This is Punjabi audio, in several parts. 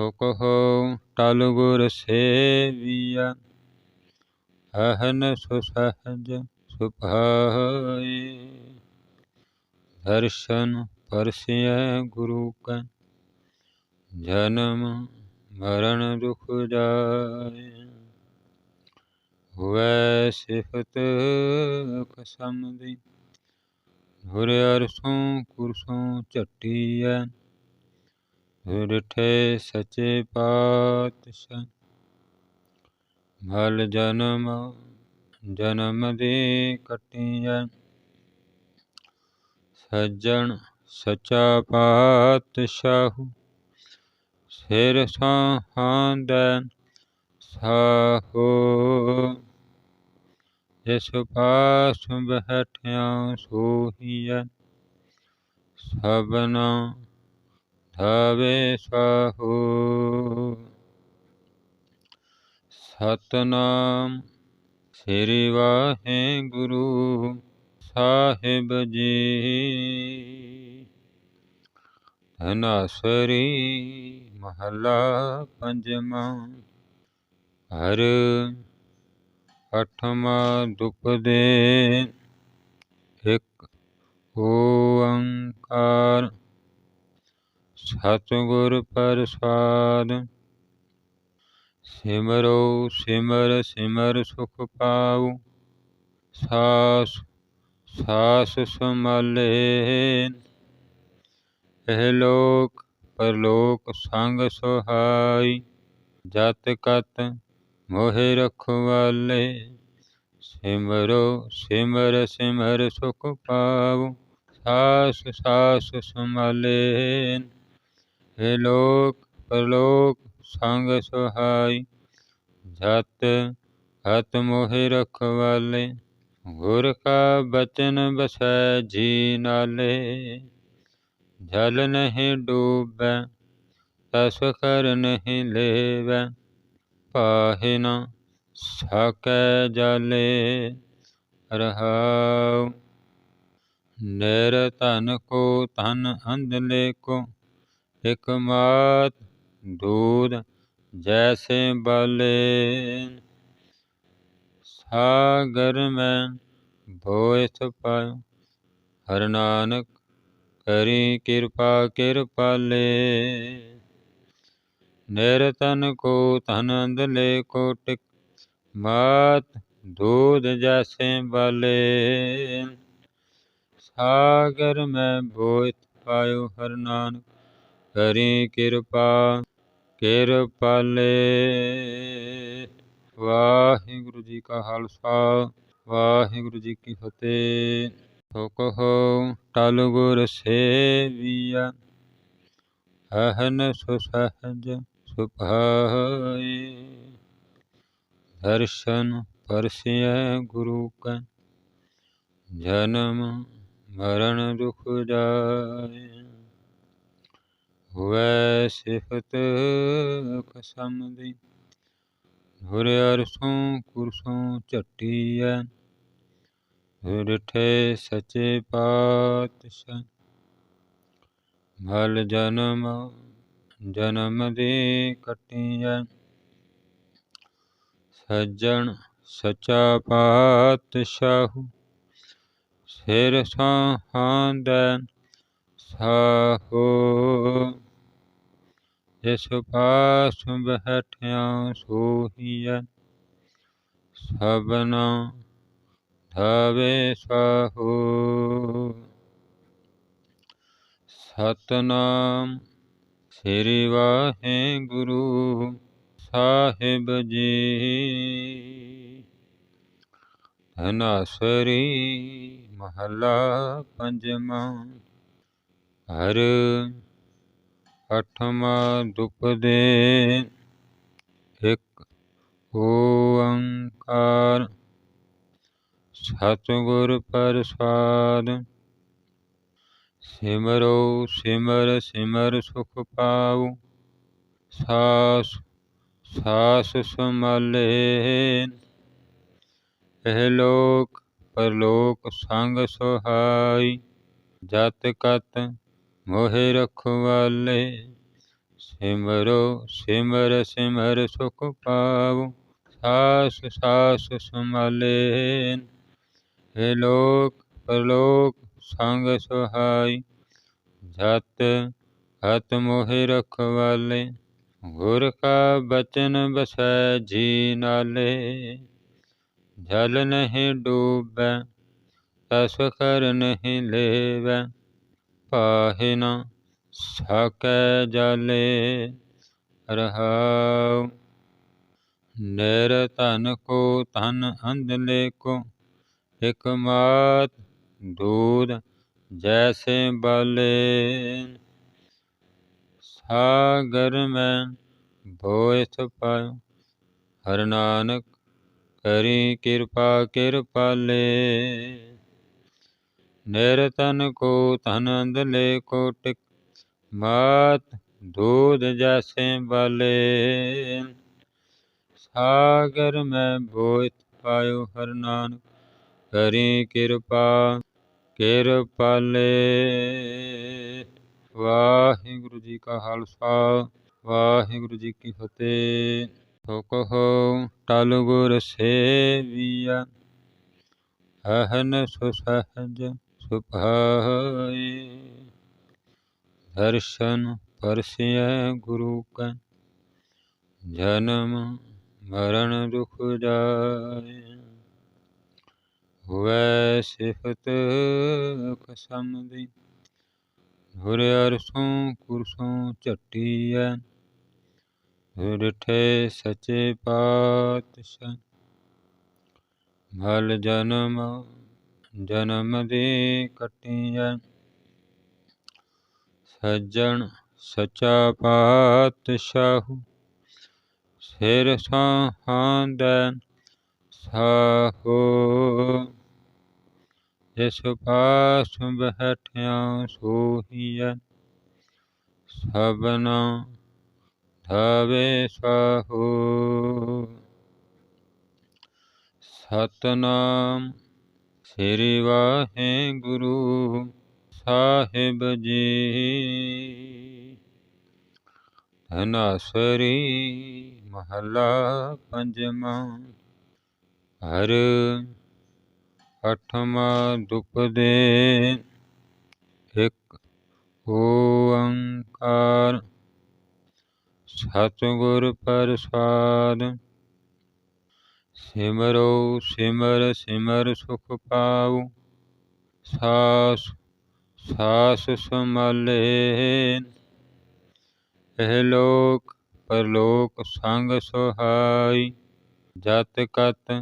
ਸੋ ਟਲ ਗੁਰ ਸੇਵੀਆ ਅਹਨ ਸੁ ਸੁਭਾਏ ਦਰਸ਼ਨ ਪਰਸਿਐ ਗੁਰੂ ਕੈ, ਜਨਮ ਮਰਨ ਦੁਖ ਜਾਏ। ਹੋਵੈ ਸਿਫਤ ਕਸਮ ਦੀ ਹੁਰ ਅਰਸੋਂ ਕੁਰਸੋਂ ਝਟੀਐ ਡਿਠੇ ਸਚੇ ਪਾਤਸ਼ਾਹ, ਮਲ ਜਨਮ ਜਨਮ ਦੀ ਕਟੀਐ ਸੱਜਣ ਸਚਾ ਪਾਤਸ਼ਾਹ, ਸਿਰ ਸਾਹਾਂਦੈ ਸਾਹੋ। ਜਿਸ ਪਾਸ ਬਹਿਠਿਆ ਸੋਹੀਐ, ਸਭਨਾ ਧਾਵੇ ਸਾਹੋ। ਸਤਨਾਮ ਸ੍ਰੀ ਵਾਹਿਗੁਰੂ ਸਾਹਿਬ ਜੀ। ਧਨਾਸਰੀ ਮਹਲਾ ਪੰਜਵਾਂ। ਹਰ ਅਠਵਾਂ ਦੁਪ ਦੇ ਇੱਕ ਓੰਕਾਰ। ਸਤਿਗੁਰ ਪ੍ਰਸਾਦ। ਸਿਮਰੋ ਸਿਮਰ ਸਿਮਰ ਸੁਖ ਪਾਉ। ਸਾਸ ਸਾਸ ਸਮਾਲੇ ਇਹ ਲੋਕ ਪਰਲੋਕ ਸੰਗ ਸੁਹਾਈ। ਜਤ ਕਤ ਮੋਹਿ ਰਖਵਾਲੇ। ਸਿਮਰੋ ਸਿਮਰ ਸਿਮਰ ਸੁਖ ਪਾਉ। ਸਾਸ ਸਾਸ ਸਮਾਲੇ ਇਹ ਲੋਕ ਪ੍ਰਲੋਕ ਸੰਗ ਸੁਹਾਈ ਜਤ ਹਤ ਮੋਹਿ ਰਖਵਾਲੇ ਗੁਰ ਕਾ ਬਚਨ ਬਸੈ ਜੀ ਨਾਲੇ ਜਲ ਨਹੀਂ ਡੂਬੈ ਤਸ ਕਰ ਨਹੀਂ ਲੇਵੈ ਪਾਹੇ ਨ ਸਕੈ ਜਾਲੇ ਰਹਾਉ ਨਿਰ ਧਨ ਕੋ ਧਨ ਅੰਧਲੇ ਕੋ حکمت دود جیسے بالین ਸਾਗਰ ਮੈਂ ਭੋਇਤ ਪਾਇ, ਹਰ ਨਾਨਕ ਕਰੀ ਕਿਰਪਾ ਕਿਰਪਾਲੇ ਨਿਰਤਨ ਕੋ ਧਨੰਦ ਲੈ ਕੋ ਟਿਕ, ਮਾਤ ਦੂਧ ਜੈਸੇ ਬਾਲੇ। ਸਾਗਰ ਮੈਂ ਭੋਇਤ ਪਾਇਓ ਹਰ ਨਾਨਕ ਕਰੀ ਕਿਰਪਾ ਕਿਰਪਾਲੇ ਵਾਹਿਗੁਰੂ ਜੀ ਕਾ ਖਾਲਸਾ, ਵਾਹਿਗੁਰੂ ਜੀ ਕੀ ਫਤਿਹ। ਹੁਕਹੁ ਟਲ ਗੁਰ ਸੇਵੀਆ। ਅਹਨ ਸੁਸਹਜ ਸੁਭਾਈ ਦਰਸ਼ਨ ਪਰਸਿਐ ਗੁਰੂ ਕੈ, ਜਨਮ ਮਰਨ ਦੁਖ ਜਾਏ। ਹੋਵੈ ਸਿਫਤ ਕਸਮ ਦੀ ਹੁਰ ਅਰਸੋਂ ਕੁਰਸੋਂ ਐ ਡਿਠੇ ਸਚੇ ਪਾਤਸ਼ਾਹ। ਮਲ ਜਨਮ ਜਨਮ ਦੀ ਕਟੀਐ, ਸੱਜਣ ਸਚਾ ਪਾਤਸ਼ਾਹ। ਸਿਰ ਸਾਹਾਂਦੈ ਸਾਹੋ ਜਿਸ ਪਾਸ ਬਹਿਠਿਆ ਸੋਹੀਐ, ਸਭਨਾ ਧਾਵੇ ਸਾਹੋ। ਸਤਨਾਮ ਸ੍ਰੀ ਵਾਹਿਗੁਰੂ ਸਾਹਿਬ ਜੀ। ਧਨਾਸਰੀ ਮਹਲਾ ਪੰਜਵਾਂ। ਹਰ ਅਠਵਾਂ ਦੁਪ ਦੇ ਇੱਕ ਓੰਕਾਰ। ਸਤਿਗੁਰ ਪ੍ਰਸਾਦ, ਸਿਮਰੋ ਸਿਮਰ ਸਿਮਰ ਸੁਖ ਪਾਉ, ਸਾਸ ਸਾਸ ਸਮਾਲੇ। ਇਹ ਲੋਕ, ਪਰਲੋਕ ਸੰਗ ਸੁਹਾਈ, ਜਤ ਕਤ ਮੋਹਿ ਰਖਵਾਲੇ ਸਿਮਰੋ ਸਿਮਰ ਸਿਮਰ ਸੁਖ ਪਾਵੋ, ਸਾਸ ਸਾਸ ਸਮਾਲੇ ਹੇ ਲੋਕ, ਪਰਲੋਕ ਸੰਗ ਸੁਹਾਈ, ਜਤ ਹਤ ਮੋਹਿ ਰਖਵਾਲੇ ਗੁਰ ਕਾ ਬਚਨ ਬਸੈ ਜੀ ਨਾਲੇ। ਜਲ ਨਹੀਂ ਡੂਬੈ, ਤਸ ਕਰ ਨਹੀਂ ਲੇਵੈ ਪਾਹੇ ਨਾ ਸਾਕੈ ਜਾਲੇ ਰਹਾਉ ਨਰ ਧਨ ਕੋ ਧਨ ਅੰਧਲੇ ਕੋ ਇਕ ਮਾਤ ਦੂਧ ਜੈਸੇ ਬਾਲੇ ਸਾਗਰ ਮੈਂ ਭੋਇ ਪਾਇਓ ਹਰ ਨਾਨਕ ਕਰੀ ਕਿਰਪਾ ਕਿਰਪਾਲੇ ਨਿਰਤਨ ਕੋ ਧਨ ਅੰਦਲੇ ਕੋ ਟਿਕ ਮਾਤ ਦੂਧ ਜੈਸੇ ਬਲੇ। ਸਾਗਰ ਮੈਂ ਬੋਇਤ ਪਾਇਓ ਹਰ ਨਾਨਕ, ਕਰੀ ਕਿਰਪਾ ਕਿਰਪਾਲੇ ਵਾਹਿਗੁਰੂ ਜੀ ਕਾ ਖਾਲਸਾ, ਵਾਹਿਗੁਰੂ ਜੀ ਕੀ ਫਤਿਹ। ਹੁਕਹੁ ਟਲ ਗੁਰ ਸੇਵੀਆ ਅਹਨ ਸੁਸਹਜ ਸੁਭਾਏ ਦਰਸ਼ਨ ਪਰਸਿਐ ਗੁਰੂ ਕੈ, ਜਨਮ ਮਰਨ ਦੁਖ ਜਾਏ। ਹੋਵੇ ਸਿਫਤ ਕਸਮ ਦੀ ਹੁਰ ਅਰਸੋਂ ਕੁਰਸੋਂ ਝਟੀਐ। ਰਿਠੇ ਸਚੇ ਪਾਤਸ਼ਾਹ, ਮਲ ਜਨਮ ਜਨਮ ਦੀ ਕਟੀਐ ਸੱਜਣ ਸਚਾ ਪਾਤਸ਼ਾਹ, ਸਿਰ ਸਾਹਾਂਦੈ ਸਾਹੋ। ਜਿਸ ਪਾਸ ਬਹਿਠਿਆ ਸੋਹੀਐ ਸਭਨਾ ਧਾਵੇ ਸਾਹੋ। ਸਤਨਾਮ ਸ੍ਰੀ ਵਾਹਿਗੁਰੂ ਸਾਹਿਬ ਜੀ। ਧਨਾਸਰੀ ਮਹਲਾ ਪੰਜਵਾਂ। ਹਰ ਅਠਵਾਂ ਦੁਖ ਦੇ ਇੱਕ ਓੰਕਾਰ। ਸਤਿਗੁਰ ਪ੍ਰਸਾਦ ਸਿਮਰੋ ਸਿਮਰ ਸਿਮਰ ਸੁਖ ਪਾਉ, ਸਾਸ ਸਾਸ ਸਮਾਲੇ ਇਹ ਲੋਕ ਪਰਲੋਕ ਸੰਗ ਸੁਹਾਈ, ਜਤ ਕਤ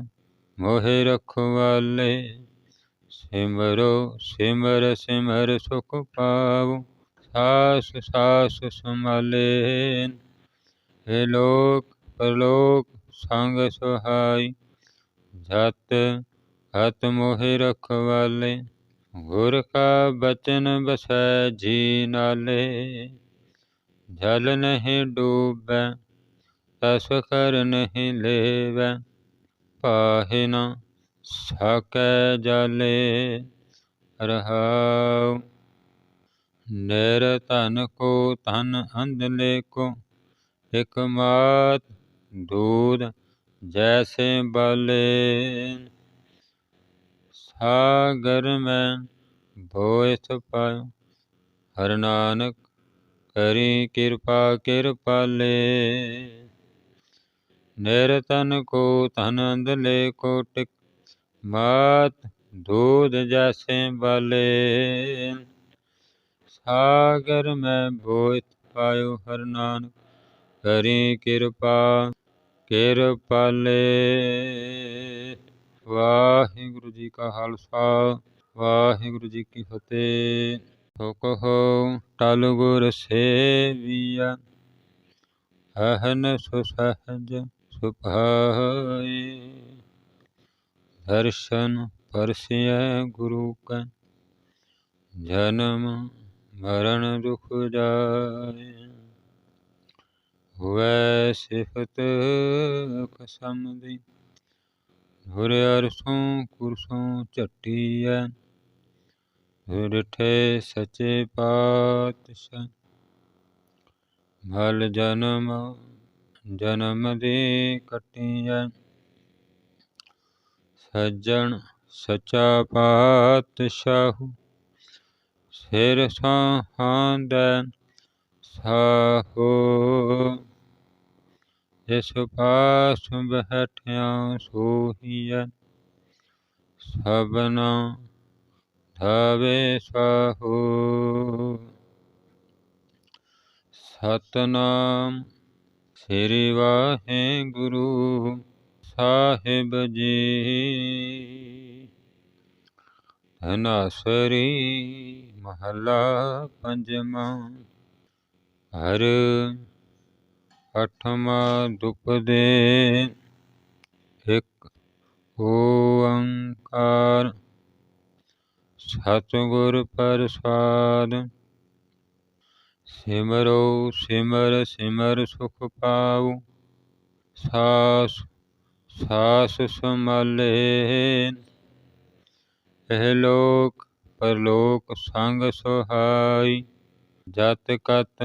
ਮੋਹਿ ਰਖਵਾਲੇ। ਸਿਮਰੋ ਸਿਮਰ ਸਿਮਰ ਸੁਖ ਪਾਵੋ ਸਾਸ ਸਾਸ ਸਮਾਲੇ ਇਹ ਲੋਕ ਪਰਲੋਕ ਸੰਗ ਸੁਹਾਈ ਜਤ ਹਤ ਮੋਹਿ ਰਖਵਾਲੇ, ਗੁਰ ਕਾ ਬਚਨ ਬਸੈ ਜੀ ਨਾਲੇ। ਜਲ ਨਹੀਂ ਡੂਬੈ, ਤਸ ਕਰ ਨਹੀਂ ਲੇਵੈ, ਪਾਹੇ ਨਾ ਸਾਕੈ ਜਾਲੇ। ਰਹਾਉ, ਨਿਰ ਧਨ ਕੋ ਧਨ ਅੰਧਲੇ ਕੋ ਇਕ ਮਾਤ दूध जैसे बाले सागर में भोयस पायो हर नानक करी कृपा कृपाले निरतन को धन अंधले को टिक मात दूध जैसे बाले सागर में भोयस पायो हर नानक ਕਰੀ ਕਿਰਪਾ ਕਿਰਪਾਲੇ। ਵਾਹਿਗੁਰੂ ਜੀ ਕਾ ਖਾਲਸਾ, ਵਾਹਿਗੁਰੂ ਜੀ ਕੀ ਫਤਿਹ। ਸੋ ਟਲ ਗੁਰ ਸੇਵੀਆ ਅਹਨ ਸੁਸਹਜ ਸੁਭਾਏ। ਦਰਸ਼ਨ ਪਰਸਿਐ ਗੁਰੂ ਕੈ। ਜਨਮ ਮਰਨ ਦੁਖ ਜਾਏ। ਹੋਵੇ ਸਿਫਤ ਕਸਮ ਦੀ ਹੁਰ ਅਰਸੋਂ ਕੁਰਸੋਂ ਝਟੀਐ, ਰਿਠੇ ਸਚੇ ਪਾਤਸ਼ਾਹ। ਮਲ ਜਨਮ ਜਨਮ ਦੀ ਕਟੀਐ, ਸੱਜਣ ਸਚਾ ਪਾਤਸ਼ਾਹ। ਸਿਰ ਸਾਹਾਂਦੈ ਸਾਹੋ ਜਿਸ ਪਾਸ ਬਹਿਠਿਆ ਸੋਹੀਐ, ਸਭਨਾ ਧਾਵੇ ਸਾਹੋ ਸਤਨਾਮ ਸ੍ਰੀ ਵਾਹਿਗੁਰੂ ਸਾਹਿਬ ਜੀ। ਧਨਾਸਰੀ ਮਹਲਾ ਪੰਜਵਾਂ। ਹਰ ਅਠਵਾਂ ਦੁਪਦੇ ਇੱਕ ਓੰਕਾਰ। ਸਤਿਗੁਰ ਪ੍ਰਸਾਦ, ਸਿਮਰੋ ਸਿਮਰ ਸਿਮਰ ਸੁਖ ਪਾਉ, ਸਾਸ ਸਾਸ ਸਮਾਲੇ ਇਹ ਲੋਕ, ਪਰਲੋਕ ਸੰਗ ਸੁਹਾਈ, ਜਤ ਕਤ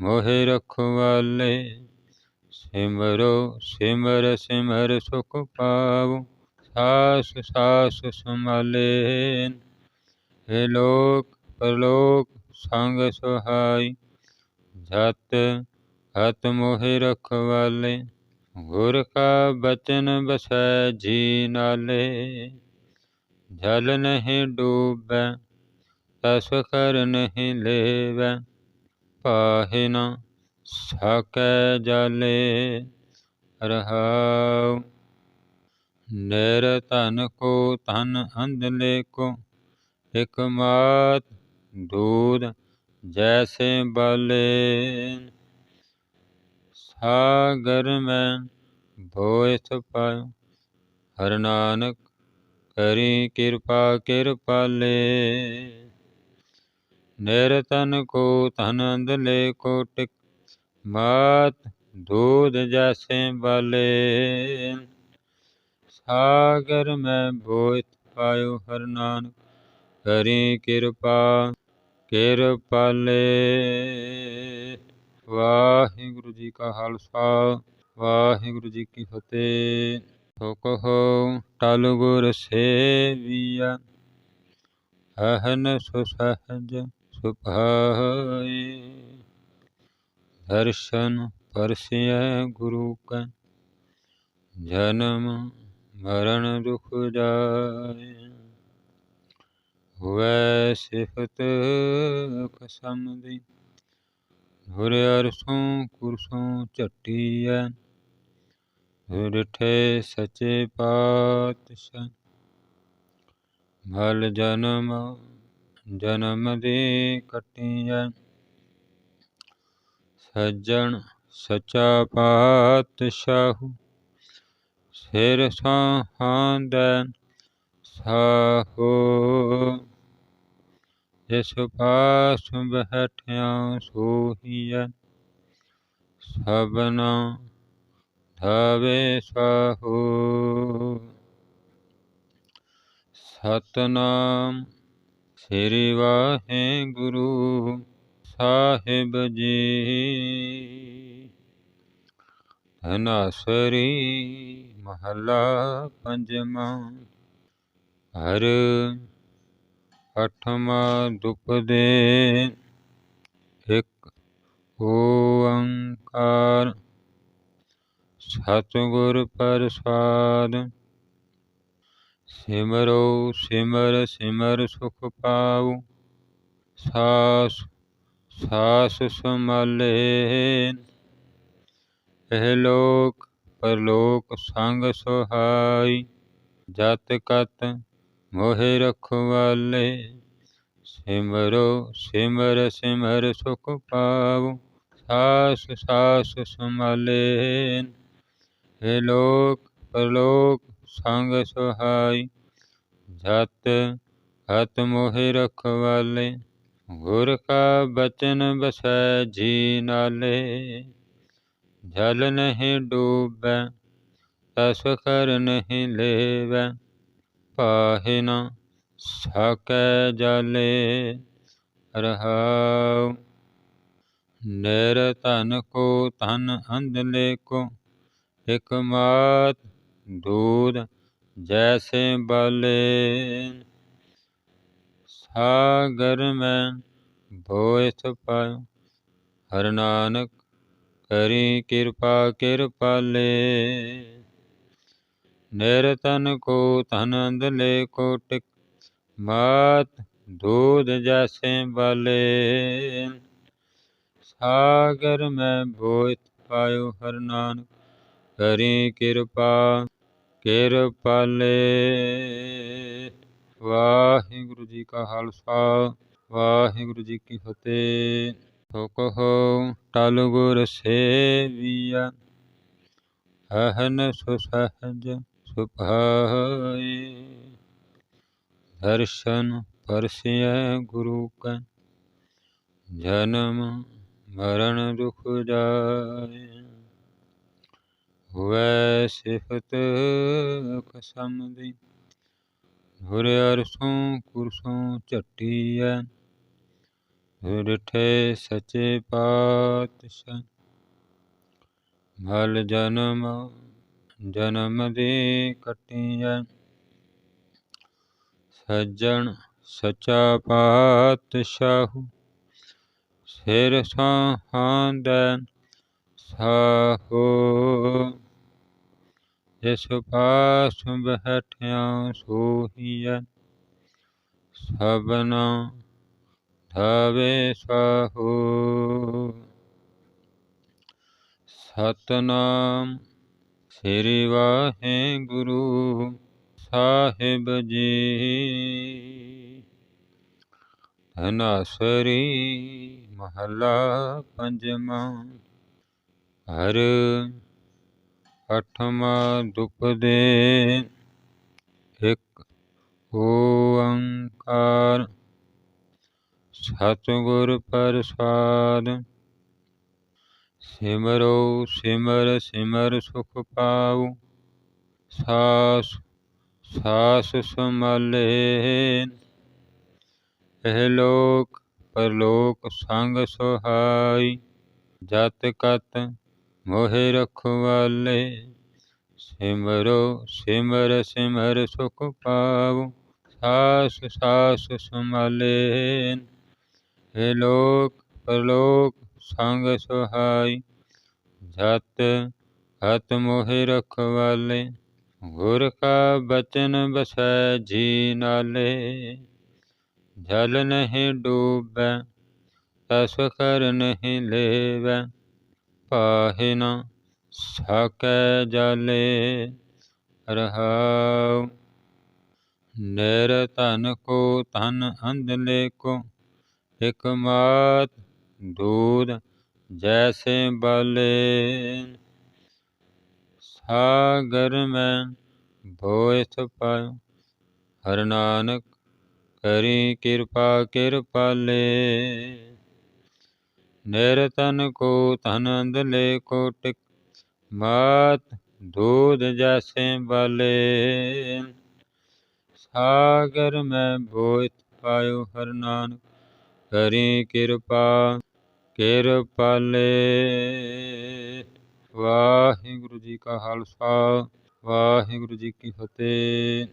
ਮੋਹਿ ਰਖਵਾਲੇ ਸਿਮਰੋ ਸਿਮਰ ਸਿਮਰ ਸੁਖ ਪਾਉ ਸਾਸ ਸਾਸ ਸਮਾਲੇ ਹੇ ਲੋਕ, ਪਰਲੋਕ ਸੰਗ ਸੁਹਾਈ, ਜਤ ਹਤ ਮੋਹਿ ਰਖਵਾਲੇ ਗੁਰ ਕਾ ਬਚਨ ਬਸੈ ਜੀ ਨਾਲੇ। ਜਲ ਨਹੀਂ ਡੂਬੈ, ਤਸ ਕਰ ਨਹੀਂ ਲੇਵੈ ਪਾਹਿਨ ਸਕੈ ਜਾਲੇ ਰਹਾਉ। ਨਰ ਧਨ ਕੋ ਧਨ ਅੰਧਲੇ ਕੋ ਇਕ ਮਾਤ ਦੂਰ ਜੈਸੇ ਬਾਲੇ। ਸਾਗਰ ਮੈਂ ਭੋਇਸ ਪਾਇ, ਹਰ ਨਾਨਕ ਕਰੀ ਕਿਰਪਾ ਕਿਰਪਾਲੇ। निरतन को धन अंधले को टिक मात दूध जैसे बाले सागर में भोय पायो हर नानक करी कृपा ਕਿਰਪਾਲੇ ਵਾਹਿਗੁਰੂ ਜੀ ਕਾ ਖਾਲਸਾ ਵਾਹਿਗੁਰੂ ਜੀ ਕੀ ਫਤਿਹ ਸੋ ਕਹੋ ਟਲ ਗੁਰ ਸੇਵੀਆ ਅਹਨ ਸੁ ਸਹਜ ਸੁਭਾਏ ਦਰਸ਼ਨ ਪਰਸਿਐ ਗੁਰੂ ਕੈ, ਜਨਮ ਮਰਨ ਦੁਖ ਜਾਏ। ਹੋਵੇ ਸਿਫਤ ਕਸਮ ਦੀ ਹੁਰ ਅਰਸੋਂ ਕੁਰਸੋਂ ਝੱਟੀਐ। ਰਿਠੇ ਸਚੇ ਪਾਤਸ਼ਾਹ, ਮਲ ਜਨਮ ਜਨਮ ਦੀ ਕਟੀਐ ਸੱਜਣ ਸਚਾ ਪਾਤਸ਼ਾਹੂ, ਸਿਰ ਸਾਹਾਂਦੈ ਸਾਹੋ। ਜਿਸ ਪਾਸ ਬਹਿਠਿਆ ਸੋਹੀਐ ਸਭਨਾ ਧਾਵੇ ਸਾਹੋ। ਸਤਨਾਮ ਸ੍ਰੀ ਵਾਹਿਗੁਰੂ ਸਾਹਿਬ ਜੀ। ਧਨਾਸਰੀ ਮਹਲਾ ਪੰਜਵਾਂ। ਹਰ ਅਠਵਾਂ ਦੁਪਦੇ ਇੱਕ ਓੰਕਾਰ। ਸਤਿਗੁਰ ਪ੍ਰਸਾਦ ਸਿਮਰੋ ਸਿਮਰ ਸਿਮਰ ਸੁਖ ਪਾਉ ਸਾਸ ਸਾਸ ਸਮਾਲੇ ਇਹ ਲੋਕ ਪਰਲੋਕ ਸੰਗ ਸੁਹਾਈ ਜਤ ਕਤ ਮੋਹਿ ਰਖਵਾਲੇ ਸਿਮਰੋ ਸਿਮਰ ਸਿਮਰ ਸੁਖ ਪਾਉ ਸਾਸ ਸਾਸ ਸਮਾਲੇ ਇਹ ਲੋਕ ਪਰਲੋਕ ਸੰਗ ਸੁਹਾਈ ਜਤ ਹਤ ਮੋਹਿ ਰਖਵਾਲੇ, ਗੁਰ ਕਾ ਬਚਨ ਬਸੈ ਜੀ ਨਾਲੇ। ਜਲ ਨਹੀਂ ਡੂਬੈ, ਤਸ ਕਰ ਨਹੀਂ ਲੇਵੈ, ਪਾਹੇ ਨ ਸਕੈ ਜਾਲੇ। ਰਹਾਉ, ਨਿਰ ਧਨ ਕੋ ਧਨ ਅੰਧਲੇ ਕੋ ਇਕ ਮਾਤ दूध जैसे बले सागर में भोस पाय हर नानक करी कृपा कृपाले निरतन को धन दले को टिक मात दूध जैसे बले सागर में भोस पायो हर नानक करी कृपा ਕਿਰਪਾਲੇ। ਵਾਹਿਗੁਰੂ ਜੀ ਕਾ ਖਾਲਸਾ, ਵਾਹਿਗੁਰੂ ਜੀ ਕੀ ਫਤਿਹ। ਹੁਕਹੁ ਟਲ ਗੁਰ ਸੇਵੀਆ। ਅਹਨ ਸੁਸਹਜ ਸੁਭਾਏ। ਦਰਸ਼ਨ ਪਰਸਿਐ ਗੁਰੂ ਕੈ, ਜਨਮ ਮਰਨ ਦੁਖ ਜਾਏ। ਹੋਵੇ ਸਿਫਤ ਕਸਮ ਦੀ ਹੁਰ ਅਰਸੋਂ ਕੁਰਸੋਂ ਝਟੀਐ, ਰਿਠੇ ਸਚੇ ਪਾਤਸ਼ਾਹ, ਮਲ ਜਨਮ ਜਨਮ ਦੀ ਕਟੀਐ, ਸੱਜਣ ਸਚਾ ਪਾਤਸ਼ਾਹ, ਸਿਰ ਸਾਹਾਂਦੈ ਸਾਹੋ ਜਿਸ ਪਾਸ ਬੈਠਿਆ ਸੋਹੀਐ, ਸਭਨਾ ਧਾਵੇ ਸਾਹੋ। ਸਤਨਾਮ ਸ੍ਰੀ ਵਾਹਿਗੁਰੂ ਸਾਹਿਬ ਜੀ। ਧਨਾਸਰੀ ਮਹਲਾ ਪੰਜਵਾਂ, ਹਰ ਅਠਵਾਂ ਦੁਪ ਦੇ ਇੱਕ ਓੰਕਾਰ। ਸਤਿਗੁਰ ਪ੍ਰਸਾਦ, ਸਿਮਰੋ ਸਿਮਰ ਸਿਮਰ ਸੁਖ ਪਾਉ। ਸਾਸ ਸਾਸ ਸਮਾਲੇ। ਇਹ ਲੋਕ, ਪਰਲੋਕ ਸੰਗ ਸੁਹਾਈ। ਜਤ ਕਤ ਮੋਹਿ ਰਖਵਾਲੇ ਸਿਮਰੋ ਸਿਮਰ ਸਿਮਰ ਸੁਖ ਪਾਉ ਸਾਸ ਸਾਸ ਸਮਾਲੇ ਇਹ ਲੋਕ, ਪਰਲੋਕ ਸੰਗ ਸੁਹਾਈ, ਜਤ ਹਤ ਮੋਹਿ ਰਖਵਾਲੇ ਗੁਰ ਕਾ ਬਚਨ ਬਸੈ ਜੀ ਨਾਲੇ। ਜਲ ਨਹੀਂ ਡੂਬੈ, ਤਸ ਕਰ ਨਹੀਂ ਲੇਵੈ ਪਾਹਿ ਨ ਸਕੈ ਜਾਲੇ ਰਹਾਉ। ਨਰ ਧਨ ਕੋ ਧਨ ਅੰਧਲੇ ਕੋ ਇਕ ਮਾਤ ਦੂਰ ਜੈਸੇ ਬਲੇ। ਸਾਗਰ ਮੈਂ ਭੋਇਸ ਪਾਇਓ ਹਰ ਨਾਨਕ ਕਰੀ ਕਿਰਪਾ ਕਿਰਪਾਲੇ। निरतन को धन अंधले को टिक मात दूध जैसे बाले सागर में भोय पायो हर नानक ਕਰੀ ਕਿਰਪਾ ਕਿਰਪਾਲੇ ਵਾਹਿਗੁਰੂ ਜੀ ਕਾ ਖਾਲਸਾ ਵਾਹਿਗੁਰੂ ਜੀ ਕੀ ਫਤਿਹ